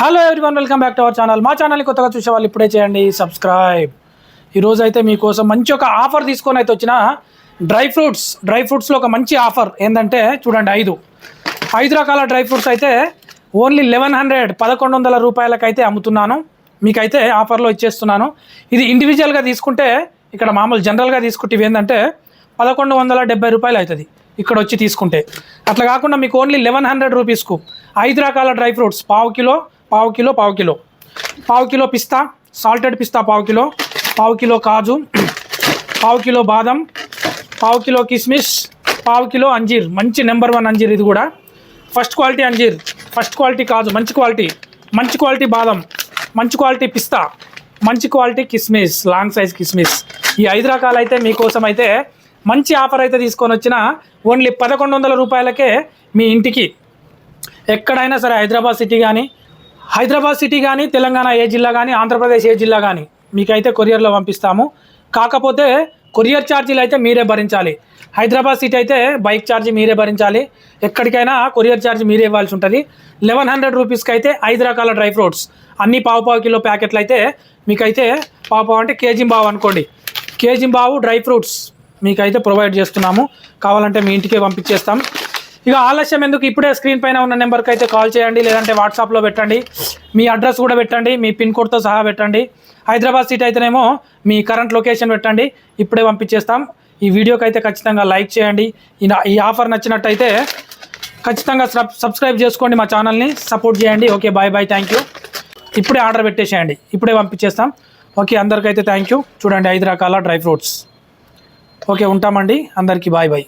Hello everyone welcome back to our channel మా ఛానల్ని కొత్తగా చూసే వాళ్ళు ఇప్పుడే చేయండి సబ్స్క్రైబ్ ఈరోజు అయితే మీకోసం మంచి ఒక ఆఫర్ తీసుకొని అయితే వచ్చిన డ్రై ఫ్రూట్స్. డ్రై ఫ్రూట్స్లో ఒక మంచి ఆఫర్ ఏంటంటే చూడండి ఐదు. ఐదు రకాల డ్రై ఫ్రూట్స్ అయితే ఓన్లీ లెవెన్ హండ్రెడ్ పదకొండు వందల రూపాయలకైతే అమ్ముతున్నాను. మీకైతే ఆఫర్లో ఇచ్చేస్తున్నాను. ఇది ఇండివిజువల్గా తీసుకుంటే ఇక్కడ మామూలు జనరల్గా తీసుకుంటే ఏంటంటే పదకొండు వందల డెబ్బై రూపాయలు అవుతుంది ఇక్కడ వచ్చి తీసుకుంటే. అట్లా కాకుండా మీకు ఓన్లీ లెవెన్ హండ్రెడ్ రూపీస్కు ఐదు రకాల డ్రై ఫ్రూట్స్ పావు కిలో పావు కిలో పావు కిలో. పావు కిలో పిస్తా సాల్టెడ్ పిస్తా పావు కిలో. పావు కిలో కాజు పావు కిలో బాదం పావు కిలో కిస్మిస్ పావు కిలో అంజీర్. మంచి నెంబర్ వన్ అంజీర్ ఇది కూడా. ఫస్ట్ క్వాలిటీ అంజీర్ ఫస్ట్ క్వాలిటీ కాజు మంచి క్వాలిటీ. మంచి క్వాలిటీ బాదం మంచి క్వాలిటీ పిస్తా మంచి క్వాలిటీ కిస్మిస్ లాంగ్ సైజ్ కిస్మిస్. ఈ ఐదు రకాలు అయితే మీకోసం అయితే మంచి ఆఫర్ అయితే తీసుకొని వచ్చిన ఓన్లీ పదకొండు వందల రూపాయలకే మీ ఇంటికి ఎక్కడైనా సరే హైదరాబాద్ సిటీ కానీ హైదరాబాద్ సిటీ కానీ తెలంగాణ ఏ జిల్లా కానీ ఆంధ్రప్రదేశ్ ఏ జిల్లా కానీ మీకైతే కొరియర్లో పంపిస్తాము. కాకపోతే కొరియర్ ఛార్జీలు అయితే మీరే భరించాలి. హైదరాబాద్ సిటీ అయితే బైక్ ఛార్జ్ మీరే భరించాలి. ఎక్కడికైనా కొరియర్ ఛార్జ్ మీరే ఇవ్వాల్సి ఉంటుంది. లెవెన్ హండ్రెడ్ రూపీస్కి అయితే ఐదు రకాల డ్రై ఫ్రూట్స్. అన్ని పావు పావు కిలో ప్యాకెట్లు అయితే మీకైతే పావు పావు అంటే కేజీ బావు అనుకోండి. కేజీ బావు డ్రై ఫ్రూట్స్ మీకైతే ప్రొవైడ్ చేస్తున్నాము. కావాలంటే మీ ఇంటికే పంపించేస్తాం. ఇక ఆలస్యం ఎందుకు? ఇప్పుడే స్క్రీన్ పైన ఉన్న నెంబర్కి అయితే కాల్ చేయండి లేదంటే వాట్సాప్లో పెట్టండి. మీ అడ్రస్ కూడా పెట్టండి మీ పిన్ కోడ్తో సహా పెట్టండి. హైదరాబాద్ సిటీ అయితేనేమో మీ కరెంట్ లొకేషన్ పెట్టండి ఇప్పుడే పంపించేస్తాం. ఈ వీడియోకి అయితే ఖచ్చితంగా లైక్ చేయండి. ఈ ఈ ఆఫర్ నచ్చినట్టయితే ఖచ్చితంగా సబ్ సబ్స్క్రైబ్ చేసుకోండి మా ఛానల్ని సపోర్ట్ చేయండి. Okay bye bye thank you. ఇప్పుడే ఆర్డర్ పెట్టేసేయండి ఇప్పుడే పంపించేస్తాం. ఓకే అందరికైతే థ్యాంక్ యూ. చూడండి ఐదు రకాల డ్రై ఫ్రూట్స్. ఓకే ఉంటామండి. అందరికీ బాయ్ బాయ్.